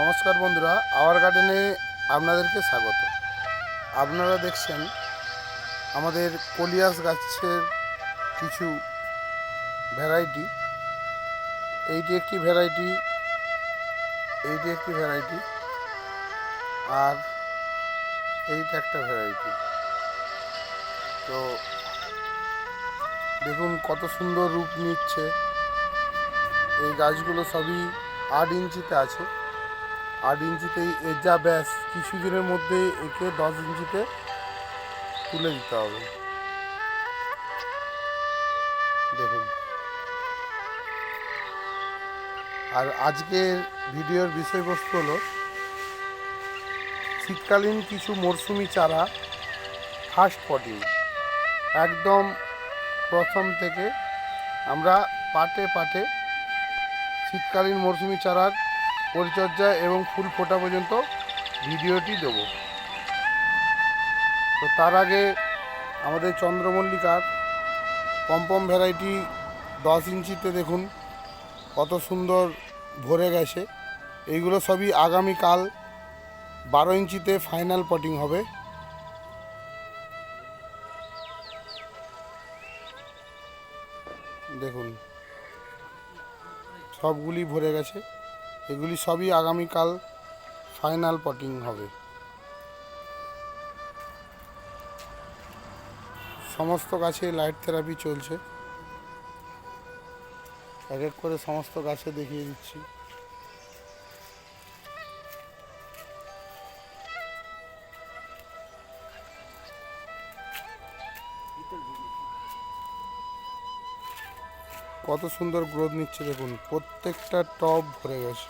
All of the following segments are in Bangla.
নমস্কার বন্ধুরা আওয়ার গার্ডেনে আপনাদেরকে স্বাগত। আপনারা দেখছেন আমাদের কলিয়াস গাছের কিছু ভ্যারাইটি। এইটি একটি ভ্যারাইটি, এইটি একটি ভ্যারাইটি, আর এইটা একটা ভ্যারাইটি। তো দেখুন কত সুন্দর রূপ নিচ্ছে। এই গাছগুলো সবই আট ইঞ্চিতে আছে। আট ইঞ্চিতেই এর যা ব্যাস কিছুদিনের মধ্যে একে দশ ইঞ্চিতে তুলে দিতে হবে। দেখুন। আর আজকের ভিডিওর বিষয়বস্তু হলো, শীতকালীন কিছু মরশুমি চারা ফার্স্ট পটিং একদম প্রথম থেকে আমরা পাটে পাটে শীতকালীন মরশুমি চারার পরিচর্যা এবং ফুল ফোটা পর্যন্ত ভিডিওটি দেব। তো তার আগে আমাদের চন্দ্রমল্লিকার পম্পম ভ্যারাইটি দশ ইঞ্চিতে দেখুন, কত সুন্দর ভরে গেছে। এইগুলো সবই আগামীকাল বারো ইঞ্চিতে ফাইনাল পটিং হবে। দেখুন, সবগুলি ভরে গেছে। এগুলি সবই আগামীকাল ফাইনাল পটিং হবে। সমস্ত গাছে লাইট থেরাপি চলছে। এক এক করে সমস্ত গাছে দেখিয়ে দিচ্ছি। কত সুন্দর গ্রোথ নিচ্ছে দেখুন, প্রত্যেকটা টব ভরে গেছে।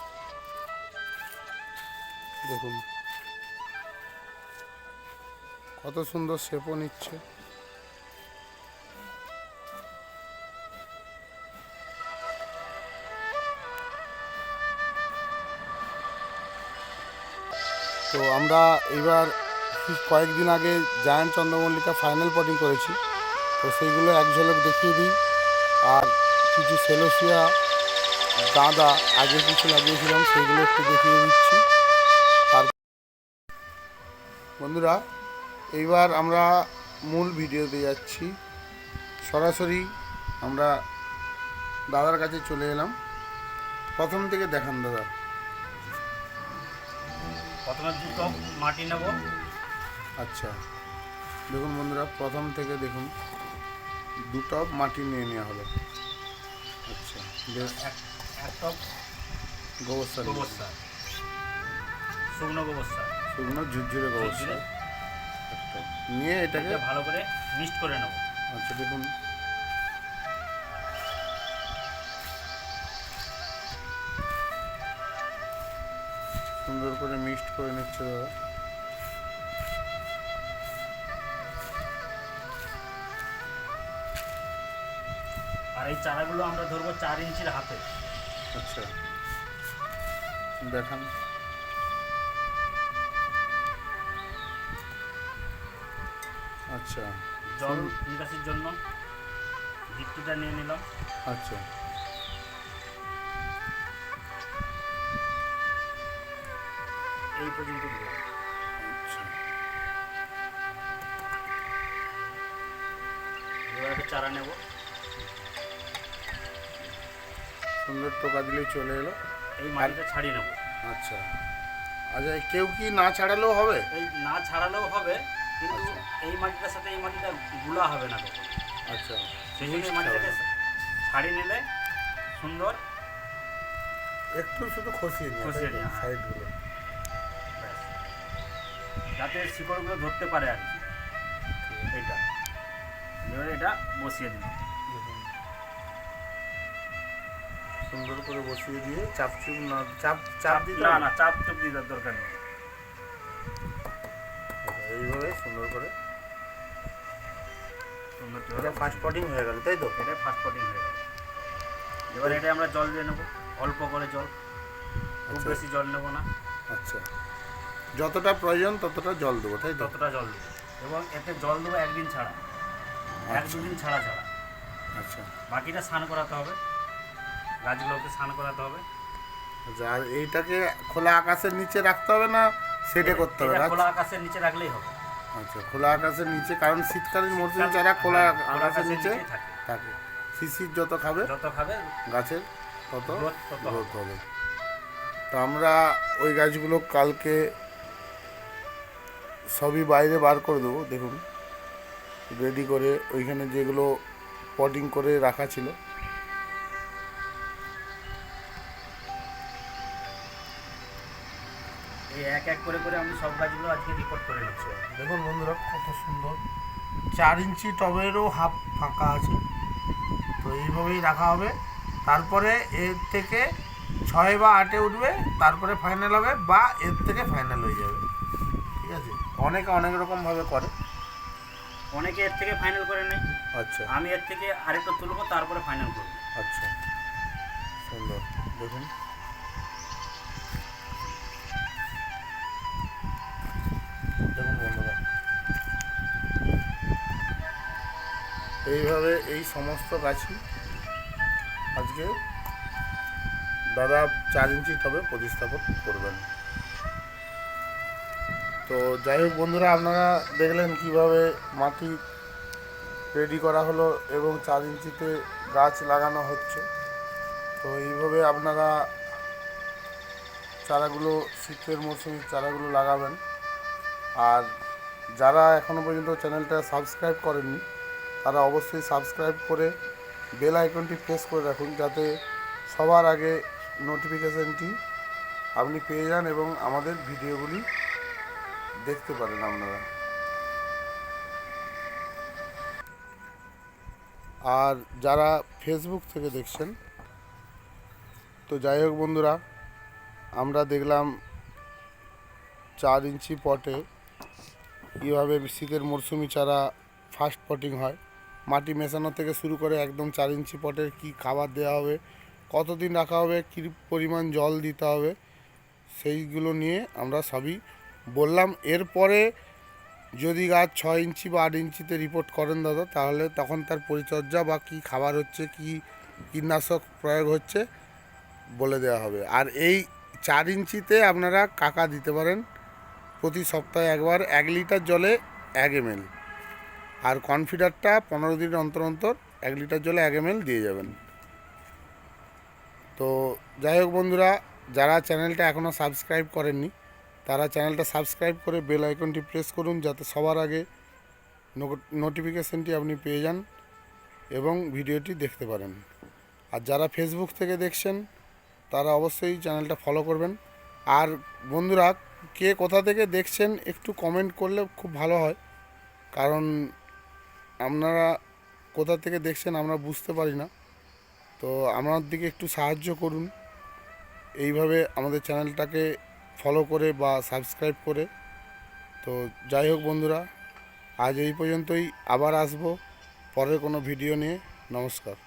দেখুন। কত সুন্দর শেপও নিচ্ছে। তো আমরা এবার কয়েকদিন আগে জায়ান্ট চন্দ্রমল্লিকা ফাইনাল পটিং করেছি। তো সেইগুলো এক ঝলক দেখিয়ে দিই। আর কিছু সেলোসিয়া গাঁদা, আগে কিছু লাগিয়েছিলাম সেগুলো একটু দেখিয়ে দিচ্ছি। বন্ধুরা এইবার আমরা মূল ভিডিওতে যাচ্ছি। সরাসরি আমরা দাদার কাছে চলে এলাম। প্রথম থেকে দেখান দাদা। প্রথমে দুটো মাটি নেব। আচ্ছা দেখুন বন্ধুরা প্রথম থেকে দেখুন দু টব মাটি নিয়ে নেওয়া হলো আচ্ছা বেশ। এক টপ গোবর সার। গোবর সার। শুকনো গোবর সার। শুকনো ঝুরঝুরে। একটা। নিয়ে এটাকে ভালো করে মিক্সড করে নেব। আচ্ছা দেখুন। সুন্দর করে মিক্সড করে নিচ্ছে দাদা। আর এই চারাগুলো আমরা ধরবো চার ইঞ্চির হাতে। আচ্ছা দেখান। আচ্ছা। জল নিকাশির জন্য ভিত্তিটা নিয়ে নিলাম। আচ্ছা। এই পর্যন্ত আচ্ছা। এবার একটা চারা নেব। সুন্দর টোকা দিলেই চলে এলো। এই মাটিটা ছাড়িয়ে নেব। আচ্ছা। আচ্ছা কেউ কি না ছাড়ালেও হবে? এই না ছাড়ালেও হবে। কিন্তু। এই মাটিটার সাথে এই মাটিটা গুলা হবে না তখন। আচ্ছা। সেই জন্য এই মাটিটাকে। ছাড়িয়ে নিলে সুন্দর একটু শুধু খসিয়ে নিয়ে খসিয়ে নিয়ে, হ্যাঁ। সাইডগুলো। যাতে শিকড়গুলো ধরতে পারে আর কি। এইটা। এবারে এটা বসিয়ে দিলাম। সুন্দর করে বসিয়ে দিয়ে চাপ চুপ না চাপ চাপ দিতে না না চাপ চুপ দেওয়ার দরকার নেই। সুন্দর করে। সুন্দর এটা ফার্স্ট পটিং হয়ে গেল তাই তো? এটা ফার্স্ট পটিং হয়ে গেল। এবার এটা আমরা জল দিয়ে নেব অল্প করে জল। খুব আচ্ছা। বেশি জল নেব না। আচ্ছা। যতটা প্রয়োজন ততটা জল দেবো তাই তো? ততটা জল দেবো। এবং এতে জল দেবো একদিন ছাড়া। এক আচ্ছা। দুদিন ছাড়া ছাড়া। আচ্ছা। বাকিটা স্নান করাতে হবে। গাছগুলোকে স্নান করাতে হবে। আচ্ছা আর এইটাকে খোলা আকাশের নিচে রাখতে হবে না সেটে করতে হবে? খোলা আকাশের নিচে রাখলেই হবে। আচ্ছা খোলা আকাশের নিচে কারণ শীতকালীন মরশুমে চারা খোলা হ্যাঁ, আকাশের নিচে থাকে। শিশির যত খাবে যত খাবে গাছের তত। গ্রোথ হবে। তো আমরা ওই গাছগুলো কালকে সবই বাইরে বার করে দেবো দেখুন। রেডি করে ওইখানে যেগুলো পটিং করে রাখা ছিল এক এক করে করে আমি সব গাছগুলো আজকে রিপোর্ট করে নিচ্ছি। দেখুন বন্ধুরা কত সুন্দর। চার ইঞ্চি টবেরও হাফ ফাঁকা আছে। তো এইভাবেই রাখা হবে। তারপরে এর থেকে ছয় বা আটে উঠবে তারপরে ফাইনাল হবে বা এর থেকে ফাইনাল হয়ে যাবে। ঠিক আছে? অনেকে অনেক রকমভাবে করে। অনেকে এর থেকে ফাইনাল করে নেয়। আচ্ছা। আমি এর থেকে আরেকটা তুলবো তারপরে ফাইনাল করব। আচ্ছা। সুন্দর। দেখুন দেখুন। এইভাবে এই সমস্ত গাছই আজকে দাদা চার ইঞ্চি টবে প্রতিস্থাপন করবেন। তো যাই হোক বন্ধুরা, আপনারা দেখলেন কীভাবে মাটি রেডি করা হলো এবং চার ইঞ্চিতে গাছ লাগানো হচ্ছে। তো এইভাবে আপনারা চারাগুলো শীতের মৌসুমে চারাগুলো লাগাবেন। আর যারা এখনও পর্যন্ত চ্যানেলটা সাবস্ক্রাইব করেননি তারা অবশ্যই সাবস্ক্রাইব করে বেল আইকনটি প্রেস করে রাখুন যাতে সবার আগে নোটিফিকেশানটি আপনি পেয়ে যান এবং আমাদের ভিডিওগুলি দেখতে পারেন আপনারা। আর যারা ফেসবুক থেকে দেখছেন, তো যাই হোক বন্ধুরা, আমরা দেখলাম চার ইঞ্চি পটে কীভাবে শীতের মরশুমি চারা ফার্স্ট পটিং হয়। মাটি মেশানো থেকে শুরু করে একদম চার ইঞ্চি পটের কী খাবার দেওয়া হবে, কতদিন রাখা হবে, কী পরিমাণ জল দিতে হবে, সেইগুলো নিয়ে আমরা সবই বললাম। এরপরে যদি গাছ ছয় ইঞ্চি বা আট ইঞ্চিতে রিপোর্ট করেন দাদা, তাহলে তখন তার পরিচর্যা বা কী খাবার হচ্ছে, কী কীটনাশক প্রয়োগ হচ্ছে বলে দেওয়া হবে। আর এই চার ইঞ্চিতে আপনারা কাকা দিতে পারেন প্রতি সপ্তাহে একবার, এক লিটার জলে এক এমএল। আর কনফিডারটা পনেরো দিন অন্তর অন্তর এক লিটার জলে এক এমএল দিয়ে যাবেন। তো যাই হোক বন্ধুরা, যারা চ্যানেলটা এখনও সাবস্ক্রাইব করেননি, তারা চ্যানেলটা সাবস্ক্রাইব করে বেল আইকনটি প্রেস করুন যাতে সবার আগে নোটিফিকেশনটি আপনি পেয়ে যান এবং ভিডিওটি দেখতে পারেন। আর যারা ফেসবুক থেকে দেখছেন, তারা অবশ্যই চ্যানেলটা ফলো করবেন। আর বন্ধুরা, কে কোথা থেকে দেখছেন একটু কমেন্ট করলে খুব ভালো হয়। কারণ আপনারা কোথা থেকে দেখছেন আমরা বুঝতে পারি না। তো আমার দিকে একটু সাহায্য করুন। এইভাবে আমাদের চ্যানেলটাকে ফলো করে বা সাবস্ক্রাইব করে। তো যাই হোক বন্ধুরা, আজ এই পর্যন্তই আবার আসব পরের কোনো ভিডিও নিয়ে। নমস্কার।